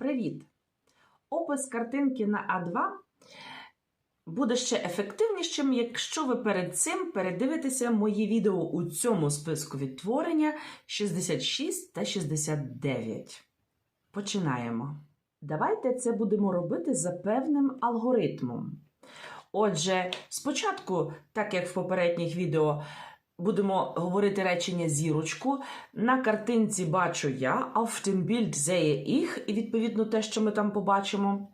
Привіт! Опис картинки на А2 буде ще ефективнішим, якщо ви перед цим передивитеся мої відео у цьому списку відтворення 66 та 69. Починаємо. Давайте це будемо робити за певним алгоритмом. Отже, спочатку, так як в попередніх відео, будемо говорити речення зірочку. На картинці бачу я, auf dem Bild sehe ich, і відповідно те, що ми там побачимо.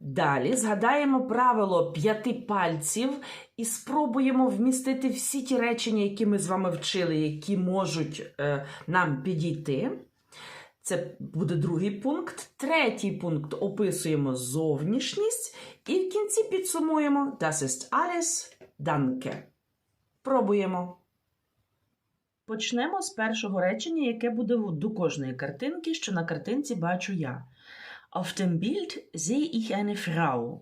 Далі згадаємо правило п'яти пальців і спробуємо вмістити всі ті речення, які ми з вами вчили, які можуть е, нам підійти. Це буде другий пункт. Третій пункт описуємо зовнішність. І в кінці підсумуємо Das ist alles. Danke. Пробуємо. Почнемо з першого речення, яке буде до кожної картинки, що на картинці бачу я. Auf dem Bild sehe ich eine Frau.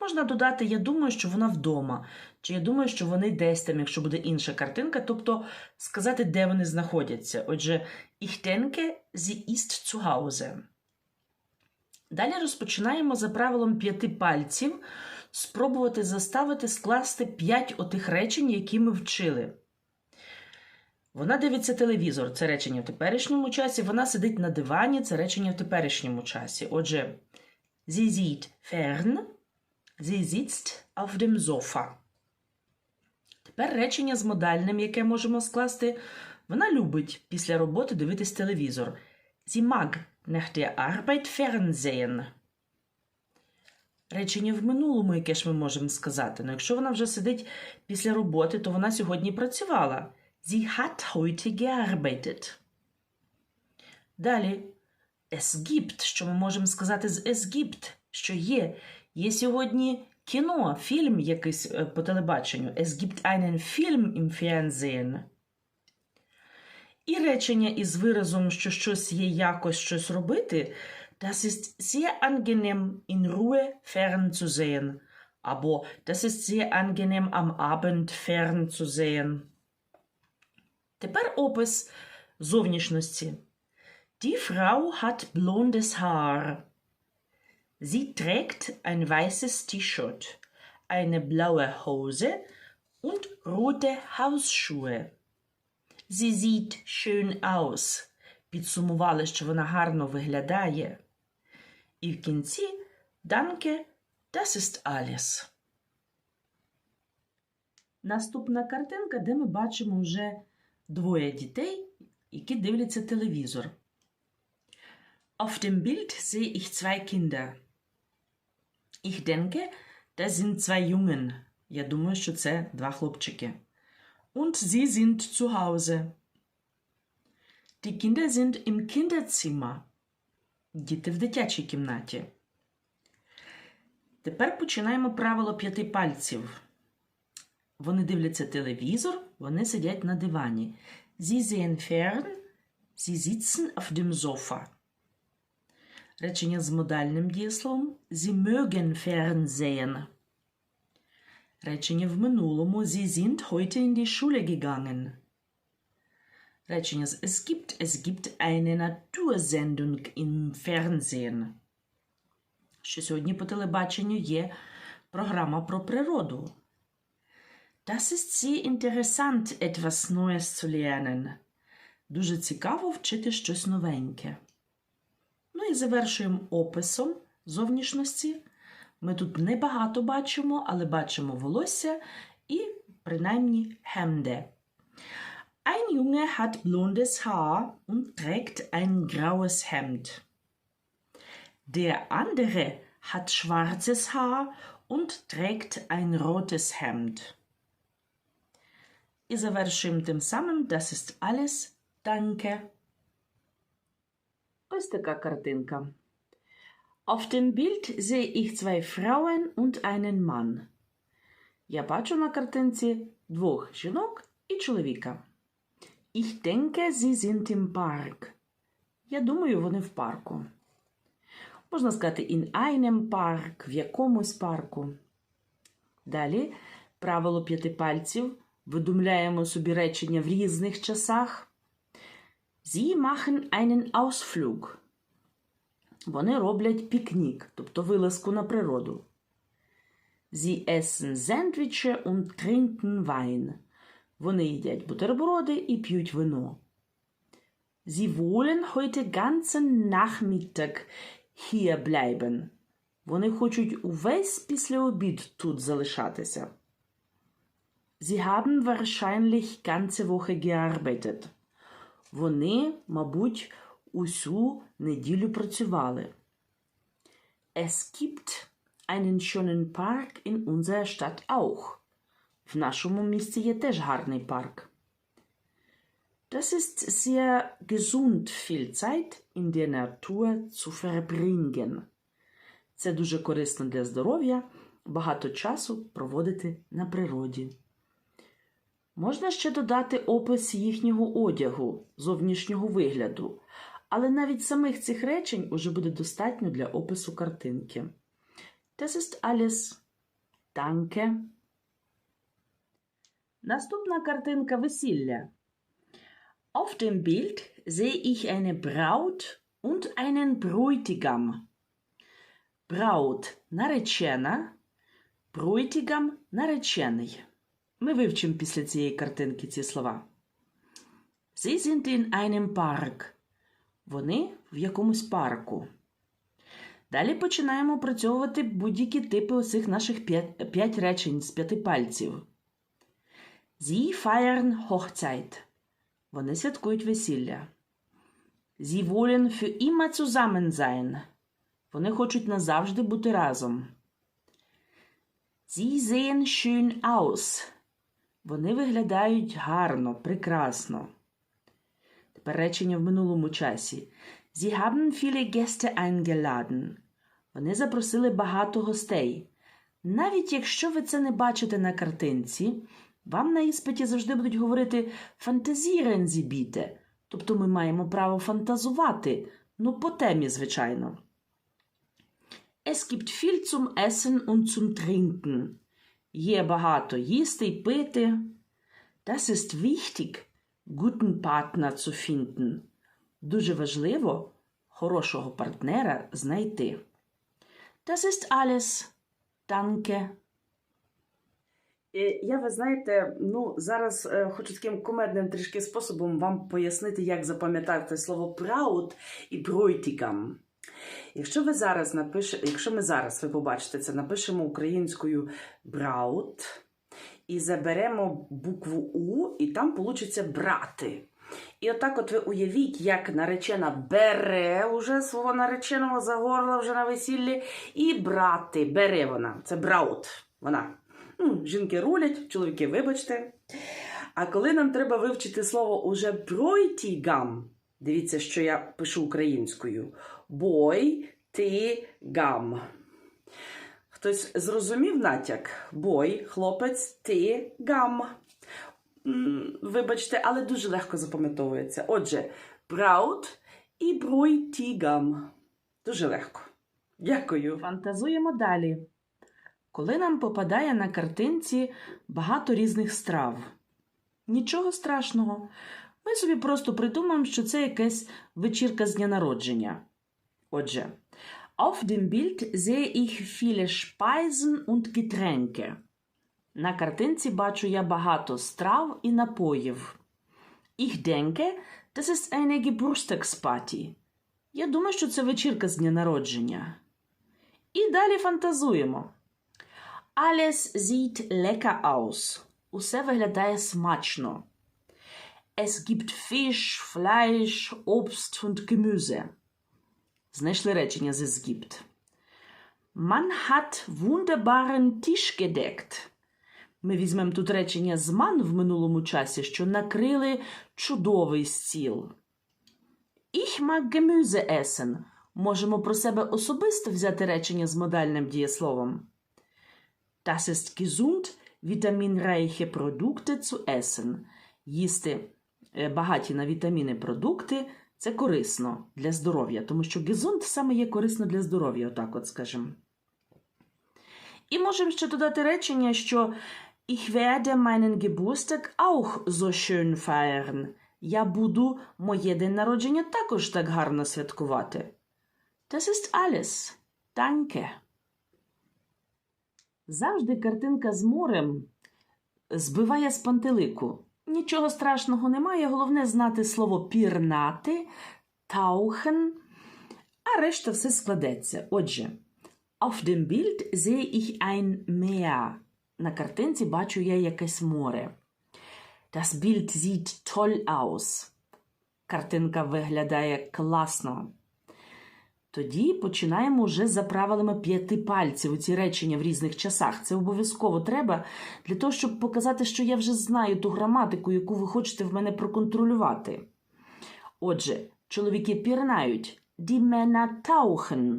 Можна додати, я думаю, що вона вдома, чи я думаю, що вони десь там, якщо буде інша картинка, тобто сказати, де вони знаходяться. Отже, ich denke, sie ist zu Hause. Далі розпочинаємо за правилом п'яти пальців спробувати заставити скласти п'ять отих речень, які ми вчили. Вона дивиться телевізор, це речення в теперішньому часі. Вона сидить на дивані, це речення в теперішньому часі. Отже, sie sieht fern, sie sitzt auf dem Sofa. Тепер речення з модальним, яке можемо скласти. Вона любить після роботи дивитись телевізор. Sie mag nach der Arbeit fernsehen. Речення в минулому, яке ж ми можемо сказати. Ну, якщо вона вже сидить після роботи, то вона сьогодні працювала. Sie hat heute gearbeitet. Далі. Es gibt, що ми можемо сказати з es gibt, що є. Є сьогодні кіно, фільм якийсь е, по телебаченню. Es gibt einen Film im Fernsehen. І речення із виразом, що щось є якось щось робити, das ist sehr angenehm in Ruhe fernzusehen. Або das ist sehr angenehm am Abend fernzusehen. Тепер опис зовнішності. Die Frau hat blondes Haar. Sie trägt ein weißes T-Shirt, eine blaue Hose und rote Hausschuhe. Sie sieht schön aus. Підсумували, що вона гарно виглядає. І в кінці Danke, das ist alles. Наступна картинка, де ми бачимо вже двоє дітей, які дивляться телевізор. Auf dem Bild sehe ich zwei Kinder. Ich denke, das sind zwei Jungen. Я думаю, що це два хлопчики. Und sie sind zu Hause. Die Kinder sind im Kinderzimmer. Діти в дитячій кімнаті. Тепер починаємо правило п'яти пальців. Вони дивляться телевізор, вони сидять на дивані. Sie sehen fern, sie sitzen auf dem Sofa. Речення з модальним дієсловом Sie mögen fernsehen. Речення в минулому Sie sind heute in die Schule gegangen. Речення з Es gibt, es gibt eine Natursendung im Fernsehen. Що сьогодні по телебаченню є програма про природу. Das ist sehr interessant, etwas Neues zu lernen. Дуже цікаво вчити щось новеньке. Ну і завершуємо описом зовнішності. Ми тут небагато бачимо, але бачимо волосся і принаймні хемде. Ein Junge hat blondes Haar und trägt ein graues Hemd. Der andere hat schwarzes Haar und trägt ein rotes Hemd. І завершуємо тим самим Das ist alles. Danke. Ось така картинка. Auf dem Bild sehe ich zwei Frauen und einen Mann. Я бачу на картинці двох жінок і чоловіка. Ich denke, sie sind im Park. Я думаю, вони в парку. Можна сказати in einem Park, в якомусь парку. Далі правило п'яти пальців. Видумляємо собі речення в різних часах. Sie machen einen Ausflug. Вони роблять пікнік, тобто вилазку на природу. Sie essen Sandwiche und trinken Wein. Вони їдять бутерброди і п'ють вино. Sie wollen heute ganzen Nachmittag hier bleiben. Вони хочуть увесь після обід тут залишатися. Sie haben wahrscheinlich ganze Woche gearbeitet. Вони, мабуть, усю неділю працювали. Es gibt einen schönen Park in unserer Stadt auch. В нашому місті є теж гарний парк. Das ist sehr gesund, viel Zeit in der Natur zu verbringen. Це дуже корисно для здоров'я, багато часу проводити на природі. Можна ще додати опис їхнього одягу, зовнішнього вигляду, але навіть самих цих речень уже буде достатньо для опису картинки. Das ist alles. Danke. Наступна картинка весілля. Auf dem Bild sehe ich eine Braut und einen Bräutigam. Braut – наречена, Bräutigam – наречений. Ми вивчимо після цієї картинки ці слова. Sie sind in einem Park. Вони в якомусь парку. Далі починаємо опрацьовувати будь-які типи усіх наших п'ять речень з п'яти пальців. Sie feiern Hochzeit. Вони святкують весілля. Sie wollen für immer zusammen sein. Вони хочуть назавжди бути разом. Sie sehen schön aus. Вони виглядають гарно, прекрасно. Тепер речення в минулому часі. Sie haben viele Gäste eingeladen. Вони запросили багато гостей. Навіть якщо ви це не бачите на картинці, вам на іспиті завжди будуть говорити «Fantasieren Sie. Тобто ми маємо право фантазувати. Ну, по темі, звичайно. Es gibt viel zum Essen und zum Trinken. Є багато їсти й пити. Das ist wichtig, guten Partner zu finden. Дуже важливо хорошого партнера знайти. Das ist alles. Danke. Я, ви знаєте, ну зараз е, хочу таким кумедним трішки способом вам пояснити, як запам'ятати слово proud і Bräutigam. Якщо ви зараз напишете, якщо ми зараз ви побачите це, напишемо українською Braut і заберемо букву У, і там получиться брати. І отак от ви уявіть, як наречена бере уже свого нареченого за горло вже на весіллі, і брати бере вона. Це браут. Вона. Ну, жінки рулять, чоловіки, вибачте. А коли нам треба вивчити слово уже бройтігам, дивіться, що я пишу українською. Бой ти гам. Хтось зрозумів натяк? Бой, хлопець, ти гам. Вибачте, але дуже легко запам'ятовується. Отже, браут і бройтігам. Дуже легко. Дякую. Фантазуємо далі. Коли нам попадає на картинці багато різних страв. Нічого страшного. Ми собі просто придумаємо, що це якась вечірка з дня народження. Отже, auf dem Bild sehe ich viele Speisen und Getränke. На картинці бачу я багато страв і напоїв. Ich denke, das ist eine Geburtstagsparty. Я думаю, що це вечірка з дня народження. І далі фантазуємо. Alles sieht lecker aus. Усе виглядає смачно. Es gibt Fisch, Fleisch, Obst und Gemüse. Знайшли речення з es gibt. Man hat wunderbaren Tisch gedeckt. Ми візьмемо тут речення з man в минулому часі, що накрили чудовий стіл. Ich mag Gemüse essen. Можемо про себе особисто взяти речення з модальним дієсловом. Das ist gesund, vitaminreiche Produkte zu essen. Їсти е, багаті на вітаміни продукти це корисно для здоров'я, тому що gesund саме є корисно для здоров'я, отак от скажемо. І можемо ще додати речення, що Ich werde meinen Geburtstag auch so schön feiern. Я буду моє день народження також так гарно святкувати. Das ist alles. Danke. Завжди картинка з морем збиває з пантелику. Нічого страшного немає, головне знати слово пірнати, tauchen, а решта все складеться. Отже, auf dem Bild sehe ich ein Meer. На картинці бачу я якесь море. Das Bild sieht toll aus. Картинка виглядає класно. Тоді починаємо вже за правилами п'яти пальців у ці речення в різних часах. Це обов'язково треба для того, щоб показати, що я вже знаю ту граматику, яку ви хочете в мене проконтролювати. Отже, чоловіки пірнають. Männer tauchen.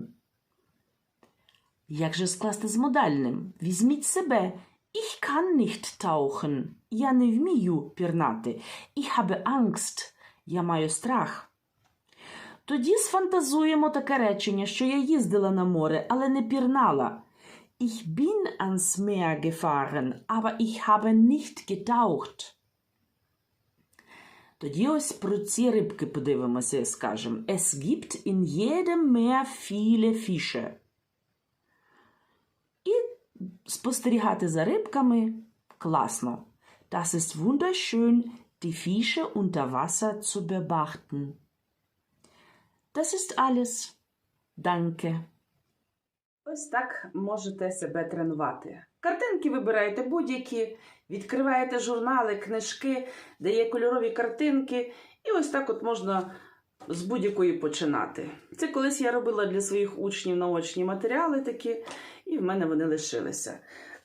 Як же скласти з модальним? Візьміть себе. Ich kann nicht tauchen. Я не вмію пірнати. Ich habe Angst. Я маю страх. Тоді сфантазуємо таке речення, що я їздила на море, але не пірнала. Ich bin ans Meer gefahren, aber ich habe nicht getaucht. Тоді ось про ці рибки подивимося і скажемо. Es gibt in jedem Meer viele Fische. І спостерігати за рибками класно. Das ist wunderschön, die Fische unter Wasser zu beobachten. Das ist alles. Danke. Ось так можете себе тренувати. Картинки вибираєте будь-які, відкриваєте журнали, книжки, де є кольорові картинки, і ось так от можна з будь-якої починати. Це колись я робила для своїх учнів наочні матеріали такі, і в мене вони лишилися.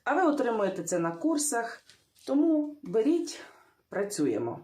А ви отримуєте це на курсах, тому беріть, працюємо.